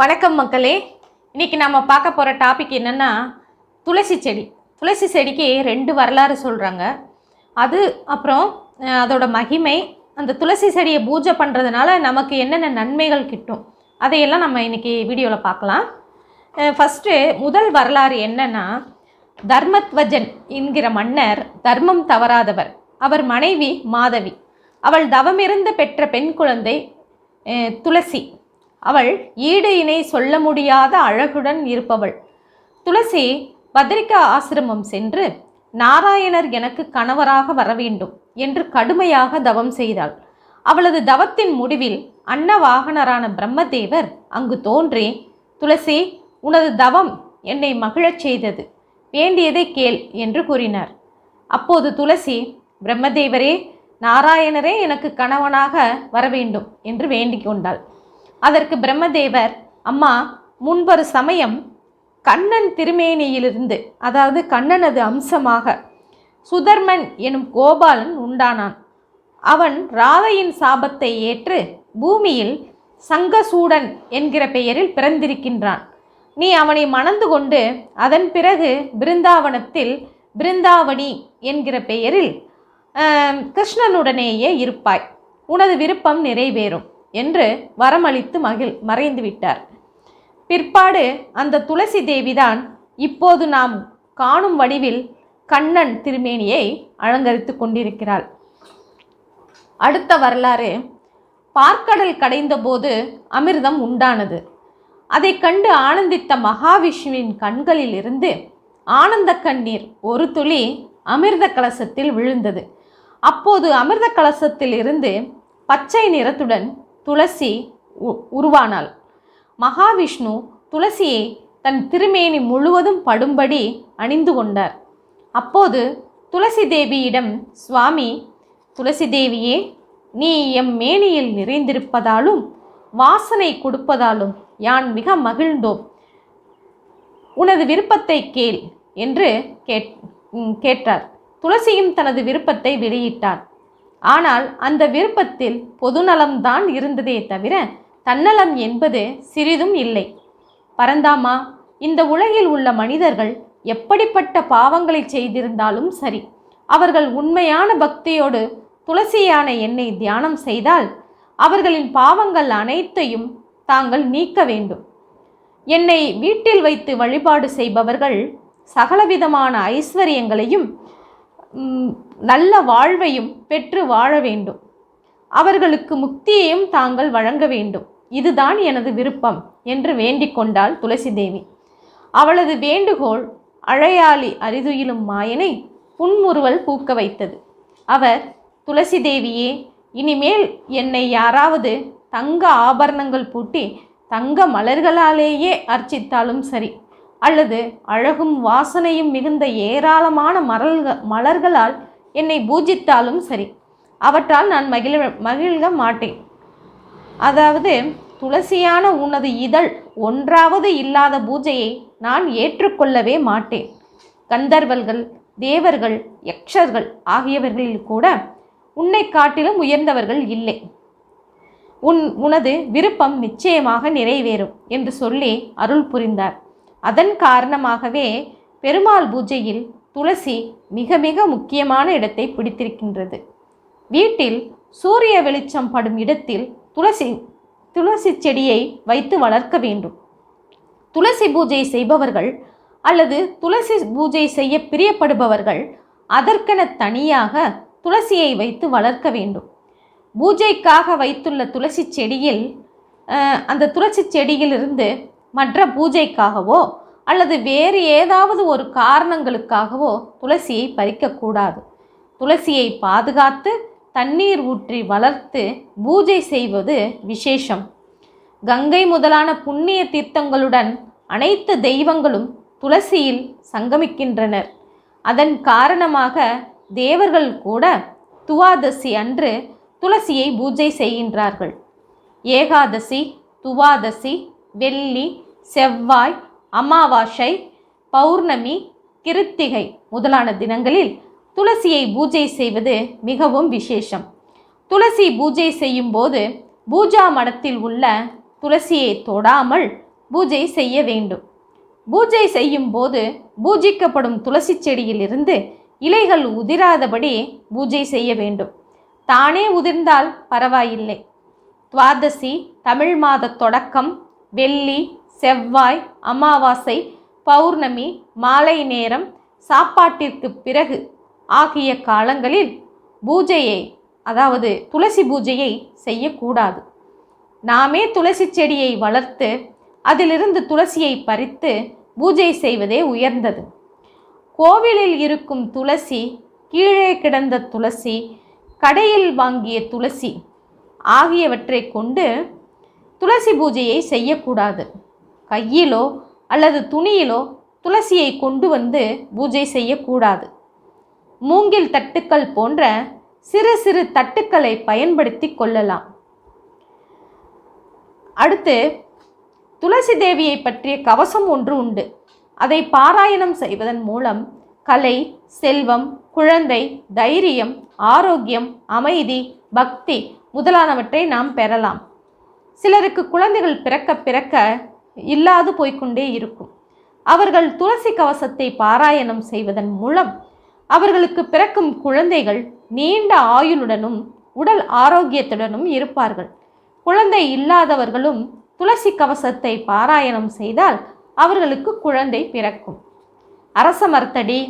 வணக்கம் மக்களே. இன்றைக்கி நம்ம பார்க்க போகிற டாபிக் என்னென்னா துளசி செடி. துளசி செடிக்கு ரெண்டு வரலாறு சொல்கிறாங்க அது அப்புறம் அதோட மகிமை அந்த துளசி செடியை பூஜை பண்ணுறதுனால நமக்கு என்னென்ன நன்மைகள் கிட்டும் அதையெல்லாம் நம்ம இன்றைக்கி வீடியோவில் பார்க்கலாம். ஃபஸ்ட்டு முதல் வரலாறு என்னென்னா தர்மத்வஜன் என்கிற மன்னர் தர்மம் தவறாதவர். அவர் மனைவி மாதவி. அவள் தவமிருந்து பெற்ற பெண் குழந்தை துளசி. அவள் ஈடு இணை சொல்ல முடியாத அழகுடன் இருப்பவள். துளசி பத்ரிகா ஆசிரமம் சென்று நாராயணர் எனக்கு கணவராக வர வேண்டும் என்று கடுமையாக தவம் செய்தாள். அவளது தவத்தின் முடிவில் அன்னவாகனரான பிரம்மதேவர் அங்கு தோன்றி துளசி உனது தவம் என்னை மகிழச் செய்தது. வேண்டியதை கேள் என்று கூறினார். அப்போது துளசி பிரம்மதேவரே நாராயணரே எனக்கு கணவனாக வர வேண்டும் என்று வேண்டிக் கொண்டாள். அதற்கு பிரம்மதேவர் அம்மா முன்பொரு சமயம் கண்ணன் திருமேனியிலிருந்து அதாவது கண்ணனது அம்சமாக சுதர்மன் எனும் கோபாலன் உண்டானான். அவன் ராதையின் சாபத்தை ஏற்று பூமியில் சங்கசூடன் என்கிற பெயரில் பிறந்திருக்கின்றான். நீ அவனை மணந்து கொண்டு அதன் பிறகு பிருந்தாவனத்தில் பிருந்தாவணி என்கிற பெயரில் கிருஷ்ணனுடனேயே இருப்பாய். உனது விருப்பம் நிறைவேறும். என்று வரமளித்து மகிழ் மறைந்து விட்டார். பிற்பாடு அந்த துளசி தேவிதான் இப்போது நாம் காணும் வடிவில் கண்ணன் திருமேனியை அலங்கரித்து கொண்டிருக்கிறாள். அடுத்த வரலாறு பார்க்கடல் கடைந்தபோது அமிர்தம் உண்டானது. அதைக் கண்டு ஆனந்தித்த மகாவிஷ்ணுவின் கண்களில் இருந்து ஆனந்த கண்ணீர் ஒரு துளி அமிர்த கலசத்தில் விழுந்தது. அப்போது அமிர்த கலசத்தில் இருந்து பச்சை நிறத்துடன் துளசி உ- உருவானாள். மகாவிஷ்ணு துளசியை தன் திருமேனி முழுவதும் படும்படி அணிந்து கொண்டார். அப்போது துளசி தேவியிடம் சுவாமி துளசி தேவியே நீ எம் மேனியில் நிறைந்திருப்பதாலும் வாசனை கொடுப்பதாலும் யான் மிக மகிழ்ந்தோம். உனது விருப்பத்தை கேள் என்று கேட் கேட்டார். துளசியும் தனது விருப்பத்தை வெளியிட்டார். ஆனால் அந்த விருப்பத்தில் பொதுநலம்தான் இருந்ததே தவிர தன்னலம் என்பது சிறிதும் இல்லை. பரந்தாமா இந்த உலகில் உள்ள மனிதர்கள் எப்படிப்பட்ட பாவங்களை செய்திருந்தாலும் சரி அவர்கள் உண்மையான பக்தியோடு துளசியான என்னை தியானம் செய்தால் அவர்களின் பாவங்கள் அனைத்தையும் தாங்கள் நீக்க வேண்டும். என்னை வீட்டில் வைத்து வழிபாடு செய்பவர்கள் சகலவிதமான ஐஸ்வர்யங்களையும் நல்ல வாழ்வையும் பெற்று வாழ வேண்டும். அவர்களுக்கு முக்தியையும் தாங்கள் வழங்க வேண்டும். இதுதான் எனது விருப்பம் என்று வேண்டிக் கொண்டாள் துளசி தேவி அவளது வேண்டுகோள் அழையாளி அரிதுயிலும் மாயனை புன்முறுவல் பூக்க வைத்தது. அவர் துளசி தேவியே இனிமேல் என்னை யாராவது தங்க ஆபரணங்கள் பூட்டி தங்க மலர்களாலேயே அர்ச்சித்தாலும் சரி அல்லது அழகும் வாசனையும் மிகுந்த ஏராளமான மரல்க மலர்களால் என்னை பூஜித்தாலும் சரி அவற்றால் நான் மகிழ மகிழ்க மாட்டேன். அதாவது துளசியான உனது இதழ் ஒன்றாவது இல்லாத பூஜையை நான் ஏற்றுக்கொள்ளவே மாட்டேன். கந்தர்வர்கள் தேவர்கள் யக்ஷர்கள் ஆகியவர்களில் கூட உன்னை காட்டிலும் உயர்ந்தவர்கள் இல்லை. உன் உனது விருப்பம் நிச்சயமாக நிறைவேறும் என்று சொல்லி அருள் புரிந்தார். அதன் காரணமாகவே பெருமாள் பூஜையில் துளசி மிக மிக முக்கியமான இடத்தை பிடித்திருக்கின்றது. வீட்டில் சூரிய வெளிச்சம் படும் இடத்தில் துளசி துளசி செடியை வைத்து வளர்க்க வேண்டும். துளசி பூஜை செய்பவர்கள் அல்லது துளசி பூஜை செய்ய பிரியப்படுபவர்கள் அதற்கென தனியாக துளசியை வைத்து வளர்க்க வேண்டும். பூஜைக்காக வைத்துள்ள துளசி செடியில் அந்த துளசி செடியிலிருந்து மற்ற பூஜைக்காகவோ அல்லது வேறு ஏதாவது ஒரு காரணங்களுக்காகவோ துளசியை பறிக்கக்கூடாது துளசியை பாதுகாத்து தண்ணீர் ஊற்றி வளர்த்து பூஜை செய்வது விசேஷம். கங்கை முதலான புண்ணிய தீர்த்தங்களுடன் அனைத்து தெய்வங்களும் துளசியில் சங்கமிக்கின்றனர். அதன் காரணமாக தேவர்கள் கூட துவாதசி அன்று துளசியை பூஜை செய்கின்றார்கள். ஏகாதசி துவாதசி வெள்ளி செவ்வாய் அமாவாசை பௌர்ணமி கிருத்திகை முதலான தினங்களில் துளசியை பூஜை செய்வது மிகவும் விசேஷம். துளசி பூஜை செய்யும் போது பூஜா மடத்தில் உள்ள துளசியை தொடாமல் பூஜை செய்ய வேண்டும். பூஜை செய்யும் போது பூஜிக்கப்படும் துளசி செடியிலிருந்து இலைகள் உதிராதபடி பூஜை செய்ய வேண்டும். தானே உதிர்ந்தால் பரவாயில்லை. துவாதசி தமிழ் மாத தொடக்கம் வெள்ளி செவ்வாய் அமாவாசை பௌர்ணமி மாலை நேரம் சாப்பாட்டிற்கு பிறகு ஆகிய காலங்களில் பூஜையை அதாவது துளசி பூஜையை செய்யக்கூடாது. நாமே துளசி செடியை வளர்த்து அதிலிருந்து துளசியை பறித்து பூஜை செய்வதே உயர்ந்தது. கோவிலில் இருக்கும் துளசி கீழே கிடந்த துளசி கடையில் வாங்கிய துளசி ஆகியவற்றை கொண்டு துளசி பூஜையை செய்யக்கூடாது. கையிலோ அல்லது துணியிலோ துளசியை கொண்டு வந்து பூஜை செய்யக்கூடாது. மூங்கில் தட்டுக்கள் போன்ற சிறு சிறு தட்டுக்களை பயன்படுத்தி கொள்ளலாம். அடுத்து துளசி தேவியை பற்றிய கவசம் ஒன்று உண்டு. அதை பாராயணம் செய்வதன் மூலம் கலை செல்வம் குழந்தை தைரியம் ஆரோக்கியம் அமைதி பக்தி முதலானவற்றை நாம் பெறலாம். சிலருக்கு குழந்தைகள் பிறக்க பிறக்க இல்லாது போய்க்கொண்டே இருக்கும். அவர்கள் துளசி கவசத்தை பாராயணம் செய்வதன் மூலம் அவர்களுக்கு பிறக்கும் குழந்தைகள் நீண்ட ஆயுளுடனும் உடல் ஆரோக்கியத்துடனும் இருப்பார்கள். குழந்தை இல்லாதவர்களும் துளசி கவசத்தை பாராயணம் செய்தால் அவர்களுக்கு குழந்தை பிறக்கும். அரச மரத்தடி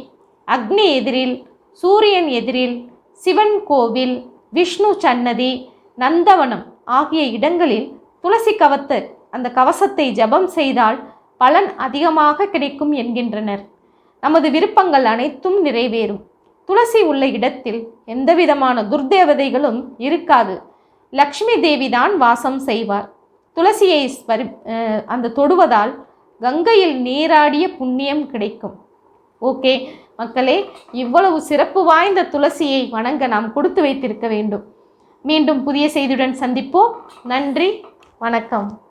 அக்னி எதிரில் சூரியன் எதிரில் சிவன் கோவில் விஷ்ணு சன்னதி நந்தவனம் ஆகிய இடங்களில் துளசி கவத்து அந்த கவசத்தை ஜபம் செய்தால் பலன் அதிகமாக கிடைக்கும் என்கின்றனர். நமது விருப்பங்கள் அனைத்தும் நிறைவேறும். துளசி உள்ள இடத்தில் எந்தவிதமான துர்தேவதைகளும் இருக்காது. லக்ஷ்மி தேவி தான் வாசம் செய்வார். துளசியை ஸ்பரி அந்த தொடுவதால் கங்கையில் நீராடிய புண்ணியம் கிடைக்கும். ஓகே மக்களே இவ்வளவு சிறப்பு வாய்ந்த துளசியை வணங்க நாம் கொடுத்து வைத்திருக்க வேண்டும். மீண்டும் புதிய செய்தியுடன் சந்திப்போம். நன்றி வணக்கம்.